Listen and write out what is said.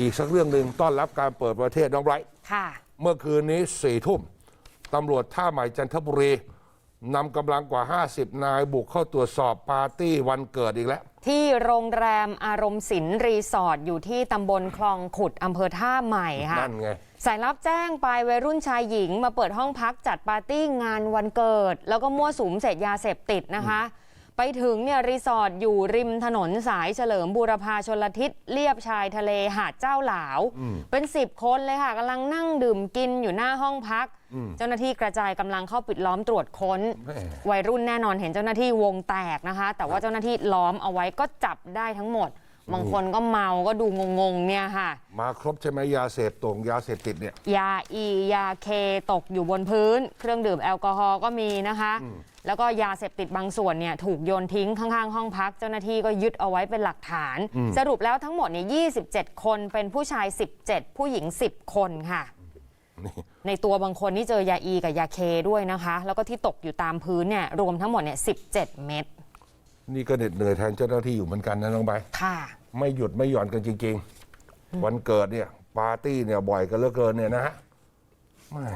อีกสักเรื่องหนึ่งต้อนรับการเปิดประเทศน้องไบรท์ค่ะ เมื่อคืนนี้สี่ทุ่มตำรวจท่าใหม่จันทบุรีนำกำลังกว่า 50 นายบุกเข้าตรวจสอบปาร์ตี้วันเกิดอีกแล้ว ที่โรงแรมอารมณ์ศิลป์รีสอร์ทอยู่ที่ตำบลคลองขุดอำเภอท่าใหม่ค่ะนั่นไง สายรับแจ้งไปวัยรุ่นชายหญิงมาเปิดห้องพักจัดปาร์ตี้งานวันเกิด แล้วก็มั่วสุมเสพยาเสพติดนะคะ ไปถึงเนี่ยรีสอร์ทอยู่ริมถนนสายเฉลิมบูรพาชนลทิศเลียบชายทะเลหาดเจ้าหลาว เป็นสิบคนเลยค่ะกำลังนั่งดื่มกินอยู่หน้าห้องพัก เจ้าหน้าที่กระจายกำลังเข้าปิดล้อมตรวจค้นแม่วัยรุ่นแน่นอนเห็นเจ้าหน้าที่วงแตกนะคะ แต่ว่าเจ้าหน้าที่ล้อมเอาไว้ก็จับได้ทั้งหมด บางคนก็เมาก็ดูงงๆเนี่ยค่ะ มาครบใช่ไหมยาเสพตรงยาเสพติดเนี่ย ยาอียาเคตกอยู่บนพื้น เครื่องดื่มแอลกอฮอล์ก็มีนะคะ แล้วก็ยาเสพติดบางส่วนเนี่ยถูกโยนทิ้งข้างๆ ห้องพัก เจ้าหน้าที่ก็ยึดเอาไว้เป็นหลักฐาน สรุปแล้วทั้งหมดเนี่ย27 คนเป็นผู้ชาย 17 ผู้หญิง 10 คนค่ะนี่ในตัวบางคนนี่เจอยาอีกับยาเคด้วยนะคะ แล้วก็ที่ตกอยู่ตามพื้นเนี่ยรวมทั้งหมดเนี่ย17 เม็ด นี่ก็เหน็ดเหนื่อยแทนเจ้าหน้าที่อยู่เหมือนกันนะน้องใบร์ทค่ะ ไม่หยุดไม่หย่อนกันจริง ๆ วันเกิดเนี่ย ปาร์ตี้เนี่ยบ่อยกันเหลือเกินเนี่ยนะฮะแม่